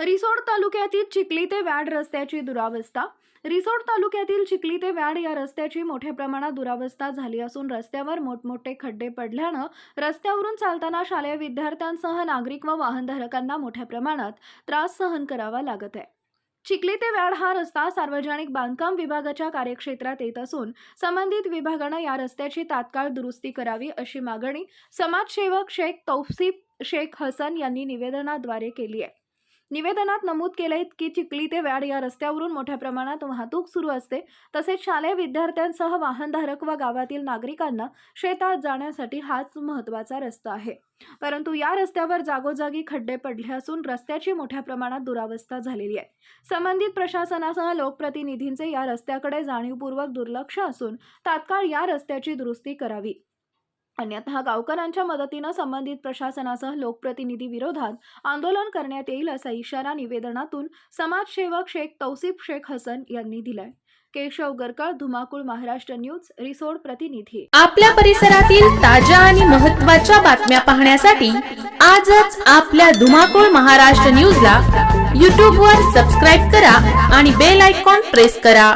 रिसोड तालुक्यातील चिखली ते वॅड रस्त्याची दुरावस्था. रिसोड तालुक्यातील चिखली ते वॅड या रस्त्याची मोठ्या प्रमाणात दुरावस्था झाली असून रस्त्यावर मोठमोठे खड्डे पडल्यानं रस्त्यावरून चालताना शालेय विद्यार्थ्यांसह नागरिक व वाहनधारकांना मोठ्या प्रमाणात त्रास सहन करावा लागत आहे. चिखली ते वॅड हा रस्ता सार्वजनिक बांधकाम विभागाच्या कार्यक्षेत्रात येत असून संबंधित विभागानं या रस्त्याची तात्काळ दुरुस्ती करावी अशी मागणी समाजसेवक शेख तौफसीब शेख हसन यांनी निवेदनाद्वारे केली आहे. निवेदनात नमूद केलंय की चिखली ते व्याड या रस्त्यावरून मोठ्या प्रमाणात वाहतूक सुरू असते. तसेच शालेय विद्यार्थ्यांसह वाहनधारक व गावातील नागरिकांना शेतात जाण्यासाठी हाच महत्त्वाचा रस्ता आहे. परंतु या रस्त्यावर जागोजागी खड्डे पडले असून रस्त्याची मोठ्या प्रमाणात दुरावस्था झालेली आहे. संबंधित प्रशासनासह लोकप्रतिनिधींचे या रस्त्याकडे जाणीवपूर्वक दुर्लक्ष असून तात्काळ या रस्त्याची दुरुस्ती करावी. अन्यथा गावकऱ्यांच्या मदतीनं संबंधित प्रशासनासह लोकप्रतिनिधी विरोधात आंदोलन करण्यात येईल असा इशारा निवेदनातून समाजसेवक शेख तौसिफ शेख हसन यांनी दिलाय. केशव गरकळ धुमाकूळ महाराष्ट्र न्यूज रिसोड प्रतिनिधी. आपल्या परिसरातील ताज्या आणि महत्त्वाच्या बातम्या पाहण्यासाठी आजच आपल्या धुमाकूळ महाराष्ट्र न्यूजला यूट्यूबवर वर सबस्क्राईब करा आणि बेल आयकॉन प्रेस करा.